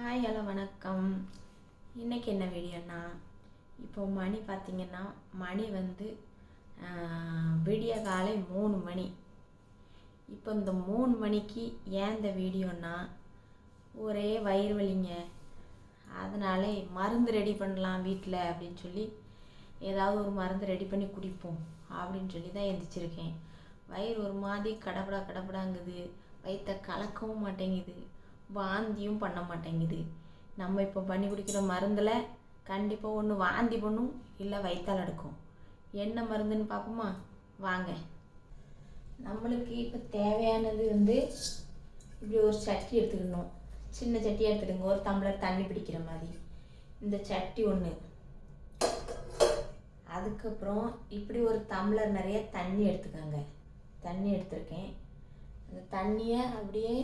Hi hello வணக்கம். இன்றைக்கி என்ன வீடியோன்னா இப்போ மணி பார்த்திங்கன்னா மணி வந்து விடிய காலை மூணு மணி. இப்போ இந்த மூணு மணிக்கு ஏன் இந்த வீடியோன்னா ஒரே வயிறு வலிங்க. அதனாலே மருந்து ரெடி பண்ணலாம் வீட்டில் அப்படின்னு சொல்லி ஏதாவது ஒரு மருந்து ரெடி பண்ணி குடிப்போம் அப்படின்னு சொல்லி தான் எந்திரிச்சிருக்கேன். வயிறு ஒரு மாதிரி கடப்படா கடப்படாங்குது வயிற்ற கலக்கவும் மாட்டேங்குது. வாந்தியும் பண்ண மாட்டேங்குது. நம்ம இப்போ பண்ணி குடிக்கிற மருந்தில் கண்டிப்பாக ஒன்று வாந்தி பண்ணும் இல்லை வயிற்றால் எடுக்கும் என்ன மருந்துன்னு பார்ப்போமா வாங்க. நம்மளுக்கு இப்போ தேவையானது வந்து இப்படி ஒரு சட்டி எடுத்துக்கணும். சின்ன சட்டியாக எடுத்துடுங்க ஒரு டம்ளர் தண்ணி பிடிக்கிற மாதிரி. இந்த சட்டி ஒன்று அதுக்கப்புறம் இப்படி ஒரு டம்ளர் நிறைய தண்ணி எடுத்துக்கோங்க. தண்ணி எடுத்திருக்கேன். அந்த தண்ணியை அப்படியே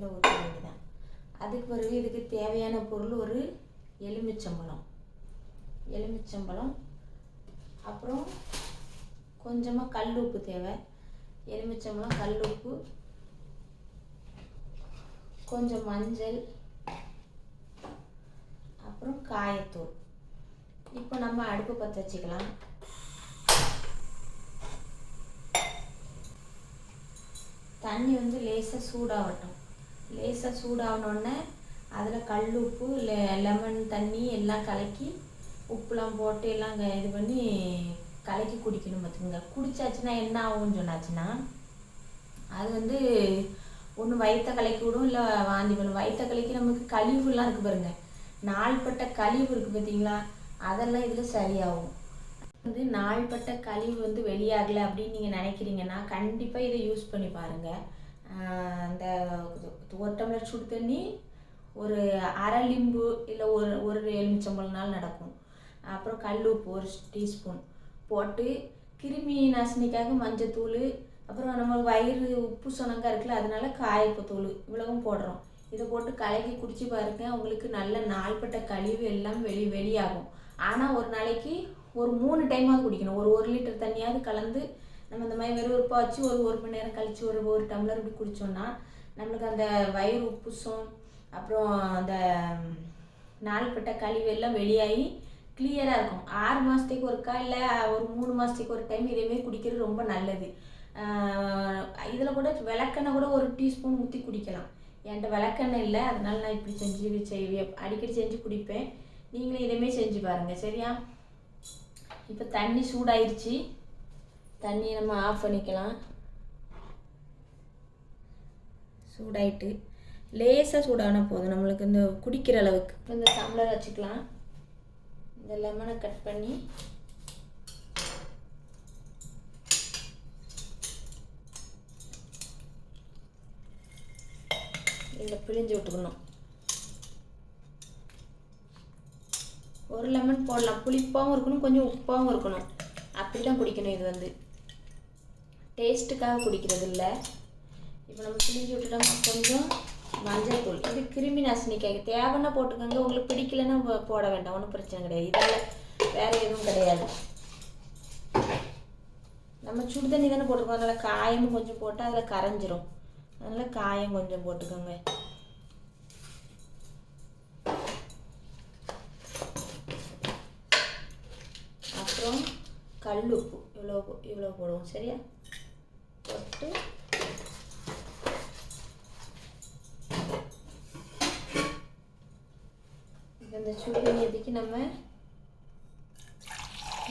இதில் ஊற்ற வேண்டியதான் அதுக்கு பிறகு இதுக்கு தேவையான பொருள் ஒரு எலுமிச்சம்பழம். எலுமிச்சம்பழம். அப்புறம் கொஞ்சமாக கல் உப்பு தேவை. எலுமிச்சம்பழம் கல் உப்பு. கொஞ்சம் மஞ்சள். அப்புறம் காயத்தூள். இப்போ நம்ம அடுப்பு பற்ற வச்சுக்கலாம். தண்ணி வந்து லேசாக சூடாகட்டும். லேசாக சூடாகணுன்னே அதில் கல் உப்பு லெ லெமன் தண்ணி எல்லாம் கலக்கி உப்புலாம் போட்டு எல்லாம் இது பண்ணி கலக்கி குடிக்கணும் பார்த்துக்கோங்க குடிச்சாச்சுன்னா என்ன ஆகும்னு சொன்னாச்சுன்னா அது வந்து ஒன்று வயிற்ற கலக்கி விடும் இல்லை வாந்தி பண்ணும் வயிற்ற கலக்கி நமக்கு கழிவுலாம் இருக்குது பாருங்க. நாள்பட்ட கழிவு இருக்குது பார்த்தீங்களா அதெல்லாம் இதில் சரியாகும். வந்து நாள்பட்ட கழிவு வந்து வெளியாகலை அப்படின்னு நீங்கள் நினைக்கிறீங்கன்னா கண்டிப்பாக இதை யூஸ் பண்ணி பாருங்கள் அந்த ஒரு டம்ளர் சுடு தண்ணி ஒரு அரை லிம்பு இல்லை ஒரு ஒரு எலுமிச்சம்பழம்னாலும் நடக்கும். அப்புறம் கல் உப்பு ஒரு டீஸ்பூன் போட்டு கிருமி நாசினிக்காக மஞ்சத்தூள் அப்புறம் நம்ம வயிறு உப்பு சொனங்காக இருக்குல்ல அதனால காயப்பத்தூள் இவ்வளவும் போடுறோம். இதை போட்டு கலக்கி குடிச்சு பாருங்க உங்களுக்கு நல்ல நாள்பட்ட கழிவு எல்லாம் வெளி வெளியாகும். ஆனால் ஒரு நாளைக்கு ஒரு மூணு டைமாவது குடிக்கணும். ஒரு ஒரு லிட்டர் தண்ணியாவது கலந்து நம்ம இந்த மாதிரி வெறும் உப்பா வச்சு ஒரு ஒரு மணி நேரம் கழிச்சு ஒரு ஒரு டம்ளர் இப்படி குடித்தோம்னா நம்மளுக்கு அந்த வயிறு உப்புசும் அப்புறம் அந்த நாள்பட்ட கழிவு எல்லாம் வெளியாகி கிளியராக இருக்கும். ஆறு மாதத்துக்கு ஒருக்கா இல்லை ஒரு மூணு மாதத்துக்கு ஒரு டைம் இதேமாரி குடிக்கிறது ரொம்ப நல்லது. இதில் கூட விளக்கெண்ணெய் கூட ஒரு டீஸ்பூன் ஊற்றி குடிக்கலாம். என்கிட்ட விளக்கெண்ணெய் இல்லை அதனால நான் இப்படி செஞ்சு செய்வேன் அடிக்கடி செஞ்சு குடிப்பேன். நீங்களும் இதேமாரி செஞ்சு பாருங்கள் சரியா? இப்போ தண்ணி சூடாயிருச்சு. தண்ணியை நம்ம ஆஃப் பண்ணிக்கலாம். சூடாயிட்டு லேசாக சூடான போதும். நம்மளுக்கு இந்த குடிக்கிற அளவுக்கு. இந்த டம்ளர் வச்சுக்கலாம். இந்த லெமனை கட் பண்ணி. இதில் பிழிஞ்சு விட்டுக்கணும். ஒரு லெமன் போடலாம். புளிப்பாகவும் இருக்கணும் கொஞ்சம் உப்பாகவும் இருக்கணும். அப்படி தான் குடிக்கணும் இது வந்து. டேஸ்ட்டுக்காக குடிக்கிறது இல்லை இப்போ நம்ம பிழிஞ்சு விட்டுட்டோம் கொஞ்சம் மஞ்சள் தூள் இது கிருமி நாசினிக்காக தேவைன்னா போட்டுக்கோங்க. உங்களுக்கு பிடிக்கலன்னா போட வேண்டாம். ஒன்றும் பிரச்சனை கிடையாது. இதில் வேறு எதுவும் கிடையாது. நம்ம சுடு தண்ணி தானே போட்டிருக்கோம் அதனால் காயமும் கொஞ்சம் போட்டால் அதில் கரைஞ்சிரும். அதனால் காயம் கொஞ்சம் போட்டுக்கோங்க. அப்புறம் கல் உப்பு. இவ்வளோ இவ்வளோ போடுவோம். சரியா? போட்டு. இந்த சுடு தண்ணி எதுக்கு நம்ம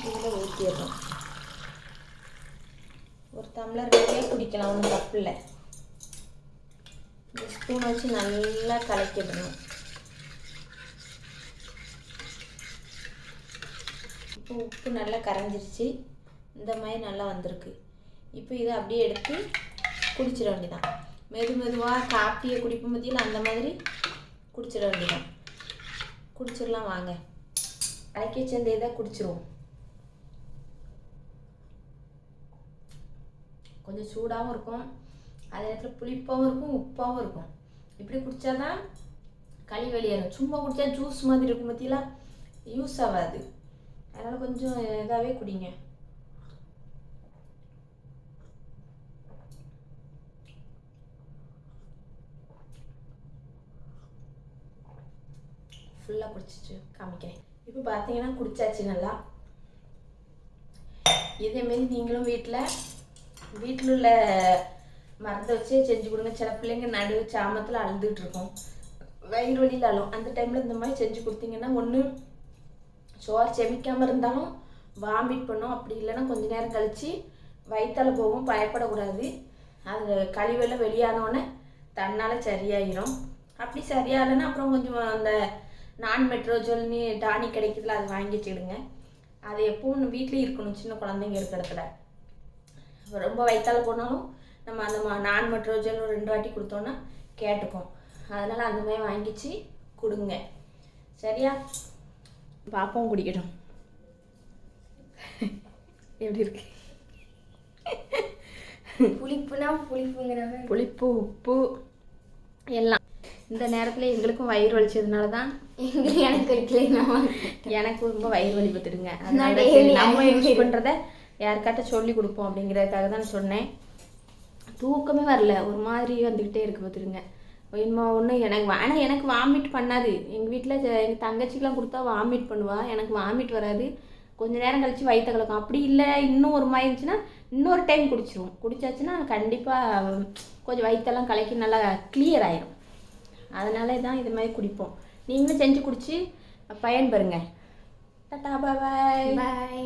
இதில் ஊற்றிடுறோம் ஒரு டம்ளர் நிறைய குடிக்கலாம் ஒன்றும் தப்பு இல்லை. இந்த ஸ்பூன் வச்சு நல்லா கலக்கிடணும். இப்போ உப்பு நல்லா கரைஞ்சிருச்சு. இந்த மாதிரி நல்லா வந்திருக்கு. இப்போ இதை அப்படியே எடுத்து குடிச்சிட வேண்டியதான் மெது மெதுவாக காப்பியை குடிப்போம் பற்றியில் அந்த மாதிரி குடிச்சிட வேண்டியதான் குடிச்சிடலாம் வாங்க. கலக்கி சேர்ந்த இதை குடிச்சிருவோம். கொஞ்சம் சூடாகவும் இருக்கும். அதே நேரத்தில் புளிப்பாகவும் இருக்கும் உப்பாகவும் இருக்கும். இப்படி குடித்தாதான் களி வெளியேறும் சும்மா குடித்தா ஜூஸ் மாதிரி இருக்கும் பற்றிலாம் யூஸ் ஆகாது. அதனால் கொஞ்சம் இதாகவே குடிங்க. ஃபுல்லாக குடிச்சிச்சு காமிக்கிறேன். இப்போ பார்த்தீங்கன்னா குடிச்சாச்சு நல்லா. இதேமாரி நீங்களும் வீட்டில் வீட்டில் உள்ள மருந்தை வச்சு செஞ்சு கொடுங்க. சில பிள்ளைங்க நடு சாமத்தில் அழுதுகிட்டு இருக்கோம். வயிறு வழியில் அழும். அந்த டைமில் இந்த மாதிரி செஞ்சு கொடுத்தீங்கன்னா ஒன்று சோறு செமிக்காமல் இருந்தாலும் வாமிட் பண்ணும். அப்படி இல்லைன்னா கொஞ்ச நேரம் கழித்து வயிற்றால் போகும் பயப்படக்கூடாது. அது கழிவெல்லாம் வெளியானோடனே தன்னால் சரியாயிரும். அப்படி சரியாகலைன்னா அப்புறம் கொஞ்சம் அந்த நான் மெட்ரோஜோல்னு டானி கிடைக்குதுல அது வாங்கி வச்சுடுங்க அது எப்பவும் வீட்லேயும் இருக்கணும் சின்ன குழந்தைங்க இருக்கிற இடத்துல. ரொம்ப வயிற்றால போனாலும் நம்ம அந்த மா நான் மெட்ரோஜன் ஒரு ரெண்டு வாட்டி கொடுத்தோன்னா கேட்டுக்கும். அதனால் அந்த மாதிரி வாங்கிச்சு கொடுங்க. சரியா? பாப்பாவும் குடிக்கட்டும். எப்படி இருக்கு? புளிப்புனா புளிப்புங்கிற புளிப்பு உப்பு எல்லாம். இந்த நேரத்தில் எங்களுக்கும் வயிறு வலிச்சதுனால தான் எங்களுக்கு எனக்கு வைக்கலைன்னா எனக்கு ரொம்ப வயிறு வலி பத்துடுங்க. நான் அதனால நம்ம யூஸ். பண்ணுறத யாருக்காட்ட சொல்லி கொடுப்போம் அப்படிங்கிறதுக்காக தான் சொன்னேன். தூக்கமே வரல. ஒரு மாதிரி வந்துக்கிட்டே இருக்கு பார்த்துருங்க என்னமோ ஒன்று எனக்கு வா- ஆனா எனக்கு வாமிட் பண்ணாது. எங்கள் வீட்டில் எங்கள் தங்கச்சிக்கெலாம் கொடுத்தா வாமிட் பண்ணுவா. எனக்கு வாமிட் வராது. கொஞ்ச நேரம் கழிச்சு வயிற்று கலக்கும். அப்படி இல்லை இன்னும் ஒரு மாதிரி இருந்துச்சுன்னா இன்னொரு டைம் குடிச்சிருவோம். குடிச்சாச்சுன்னா கண்டிப்பாக கொஞ்சம் வயிற்றெல்லாம் கலக்கி நல்லா கிளியர் ஆயிரும். அதனால தான் இது மாதிரி குடிப்போம். நீங்களும் செஞ்சு குடிச்சு பயன்பெறுங்க டாட்டா பாய் பாய்